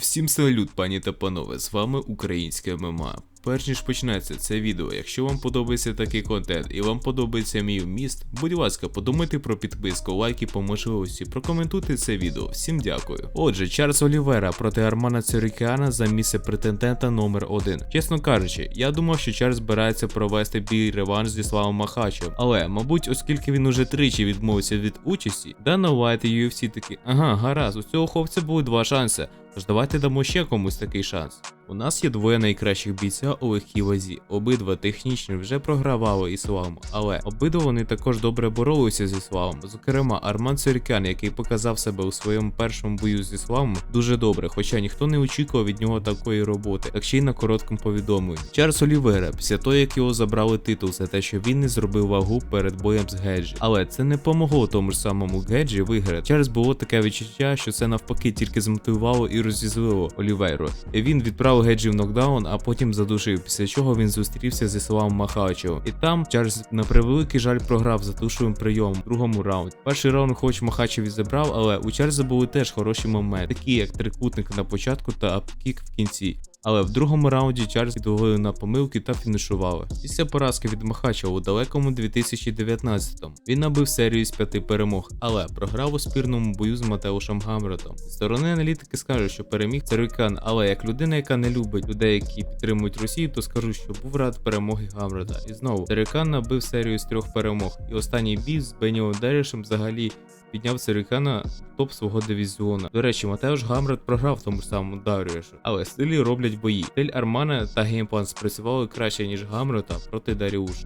Всім салют, пані та панове, з вами українське ММА. Перш ніж почнеться це відео, якщо вам подобається такий контент і вам подобається мій вміст, будь ласка, подумайте про підписку, лайки по можливості, прокоментуйте це відео. Всім дякую. Отже, Чарльз Олівера проти Армана Цюрікіана за місце претендента номер 1 Чесно кажучи, я думав, що Чарльз збирається провести бій реванш зі Славом Махачем, але, мабуть, оскільки він уже тричі відмовився від участі, Дана Уайт і UFC таки, ага, гаразд, у цього хлопця були два шанси. Тож давайте дамо ще комусь такий шанс. У нас є двоє найкращих бійця у легкій вазі. Обидва технічно вже програвали іслам, але обидва вони також добре боролися з ісламом. Зокрема, Арман Цюрікян, який показав себе у своєму першому бою з ісламом, дуже добре, хоча ніхто не очікував від нього такої роботи, так ще й на короткому повідомленні. Чарльз Олівера, після того як його забрали титул за те, що він не зробив вагу перед боєм з Геджі. Але це не помогло тому ж самому Геджі виграти. Через було таке відчуття, що це навпаки тільки змотивувало і розізлило Оліверу. І він відправив Геджі в нокдаун, а потім задушив, після чого він зустрівся зі Славом Махачевим. І там Чарльз на превеликий жаль програв затушливим прийомом в другому раунді. Перший раунд хоч Махачев і забрав, але у Чарльза були теж хороші моменти, такі як трикутник на початку та апкік в кінці. Але в другому раунді Чарльз підловили на помилки та фінішували. Після поразки від Махачева у далекому 2019-му він набив серію з п'яти перемог, але програв у спірному бою з Матеушем Гамретом. Зі сторони аналітики скажуть, що переміг Царюкан, але як людина, яка не любить людей, які підтримують Росію, то скажу, що був рад перемоги Гамрета. І знову Царюкан набив серію з трьох перемог. І останній бій з Беніо Дерішем взагалі підняв Царюкана в топ свого дивізіону. До речі, Матеуш Гамрет програв тому ж самому Даріушу, але стилі роблять бої. Стиль Армана та геймплан спрацювали краще, ніж Гамлета проти Даріуша.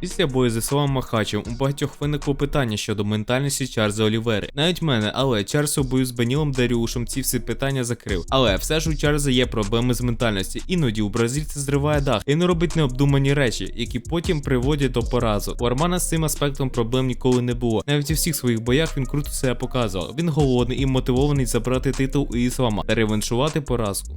Після бою зі Славом Махачем у багатьох виникло питання щодо ментальності Чарльза Олівери. Навіть мене, але Чарльз у бою з Бенілом Даріушем ці всі питання закрив. Але все ж у Чарльза є проблеми з ментальності. Іноді у бразильця зриває дах і не робить необдумані речі, які потім приводять до поразок. У Армана з цим аспектом проблем ніколи не було. Навіть у всіх своїх боях він круто себе показував. Він голодний і мотивований забрати титул у іслама та реваншувати поразку.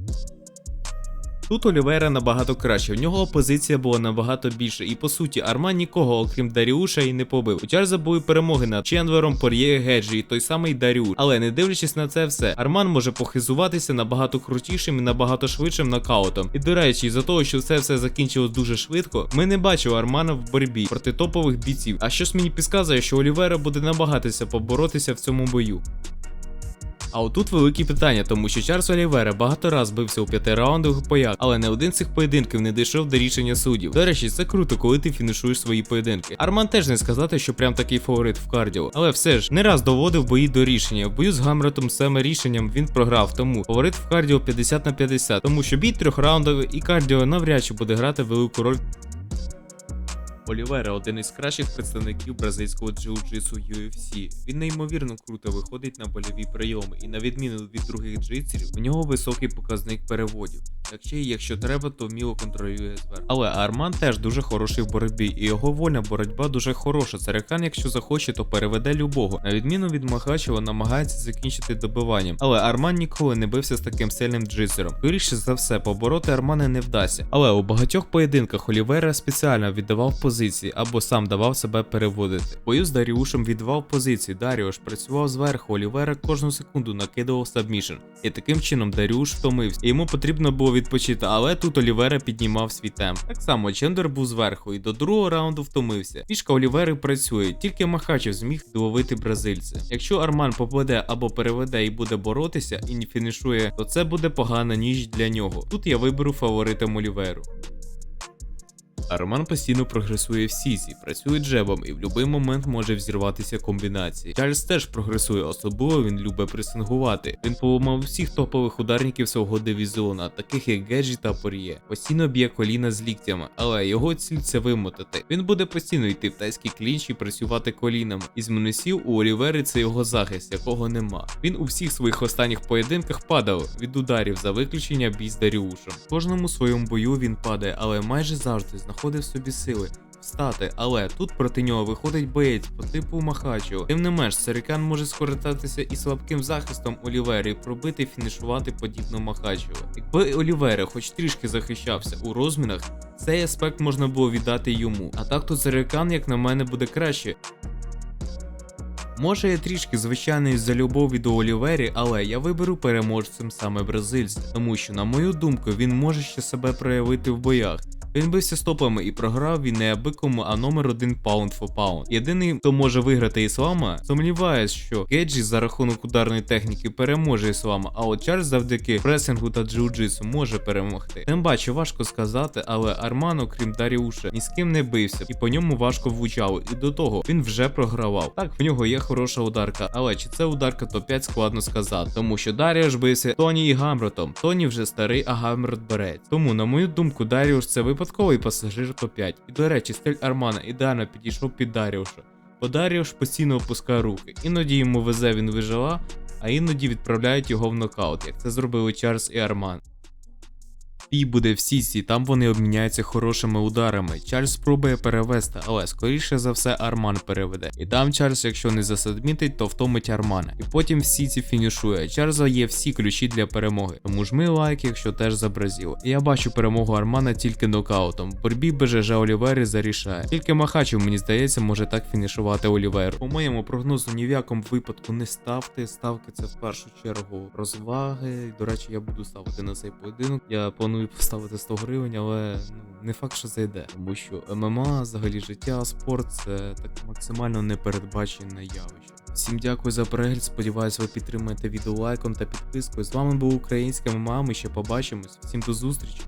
Тут Олівера набагато краще, в нього опозиція була набагато більше, і по суті Арман нікого, окрім Даріуша, і не побив. У Чарльза були перемоги над Ченвером, Пор'є, Геджі і той самий Даріуш. Але не дивлячись на це все, Арман може похизуватися набагато крутішим і набагато швидшим нокаутом. І до речі, із-за того, що це все закінчилось дуже швидко, ми не бачили Армана в боротьбі проти топових бійців. А щось мені підказує, що Олівера буде намагатися поборотися в цьому бою. А отут великі питання, тому що Чарльз Олівера багато раз бився у п'ятираундових боях, але не один з цих поєдинків не дійшов до рішення суддів. До речі, це круто, коли ти фінішуєш свої поєдинки. Арман теж не сказати, що прям такий фаворит в кардіо, але все ж не раз доводив бої до рішення. В бою з Гамретом саме рішенням він програв, тому фаворит в кардіо 50 на 50, тому що бій трьохраундовий і кардіо навряд чи буде грати велику роль. Олівера один із кращих представників бразильського джиу-джитсу UFC. Він неймовірно круто виходить на больові прийоми, і на відміну від других джитсерів, у нього високий показник переводів. Так ще й якщо треба, то вміло контролює зверху. Але Арман теж дуже хороший в боротьбі, і його вольна боротьба дуже хороша. Царякан, якщо захоче, то переведе любого. На відміну від Махачева, намагається закінчити добиванням. Але Арман ніколи не бився з таким сильним джитсером. Скоріше за все, побороти Армана не вдасться. Але у багатьох поєдинках Олівера спеціально віддавав позиції або сам давав себе переводити. Бою з Даріушем віддавав позиції. Даріуш працював зверху, Олівера кожну секунду накидував сабмішн. І таким чином Даріуш втомився. І йому потрібно було відпочити, але тут Олівера піднімав свій темп. Так само Чендер був зверху і до другого раунду втомився. Фішка Олівери працює, тільки Махачев зміг доловити бразильця. Якщо Арман попаде або переведе і буде боротися і не фінішує, то це буде погана ніч для нього. Тут я виберу фаворитом Оліверу. Арман постійно прогресує в сізі, працює джебом і в будь-який момент може взірватися комбінації. Чарльз теж прогресує, особливо він любить пресингувати. Він поламав всіх топових ударників свого дивізіона, таких як Геджі та Пор'є. Постійно б'є коліна з ліктями, але його ціль це вимотати. Він буде постійно йти в тайський клінч і працювати колінами. Із мінусів у Олівери це його захист, якого нема. Він у всіх своїх останніх поєдинках падав від ударів за виключення бій з Даріушем. В кожному своєму бою він падає, але майже завжди знаходив собі сили. Встати, але тут проти нього виходить боєць по типу Махачева. Тим не менш, Сарикан може скористатися і слабким захистом Олівери і пробити фінішувати подібно Махачева. Якби Олівера хоч трішки захищався у розмінах, цей аспект можна було віддати йому. А так то Сарикан, як на мене, буде краще. Може я трішки звичайний за любові до Олівері, але я виберу переможцем саме бразильця, тому що, на мою думку, він може ще себе проявити в боях. Він бився стопами і програв він не аби а номер один паунд for паунд. Єдиний, хто може виграти іслама, сумніваюсь, що Кеджі за рахунок ударної техніки переможе іслама, а от Чарльз завдяки пресингу та джиу-джитсу може перемогти. Тим бачу, важко сказати, але Арман, окрім Даріуша, ні з ким не бився, і по ньому важко влучало. І до того він вже програвав. Так, в нього є хороша ударка, але чи це ударка топ-5 складно сказати, тому що Даріуш бився Тоні і Гамротом. Тоні вже старий, а Гамрот берець. Тому, на мою думку, Даріуш це випадковий пасажир по 5. І до речі, стиль Армана ідеально підійшов під Даріуша. Бо Даріуш постійно опускає руки. Іноді йому везе він вижила, а іноді відправляють його в нокаут, як це зробили Чарльз і Арман. Бій буде в сісі, там вони обміняються хорошими ударами. Чарльз спробує перевести, але скоріше за все Арман переведе. І там Чарльз, якщо не засадмітить, то втомить Армана. І потім в сіці фінішує. Чарльза є всі ключі для перемоги. Тому жми лайк, якщо теж забразіло. І я бачу перемогу Армана тільки нокаутом. В боротьбі БЖЖ Олівері зарішає. Тільки Махачев, мені здається, може так фінішувати Олівер. По моєму прогнозу ні в якому випадку не ставте. Ставки це в першу чергу розваги. До речі, я буду ставити на цей поєдинок. Я планую поставити 100 гривень, але ну не факт, що зайде. Тому що ММА, взагалі життя, спорт це так максимально непередбачене явище. Всім дякую за перегляд. Сподіваюсь, ви підтримаєте відео лайком та підпискою. З вами був українська ММА. Ми ще побачимось. Всім до зустрічі.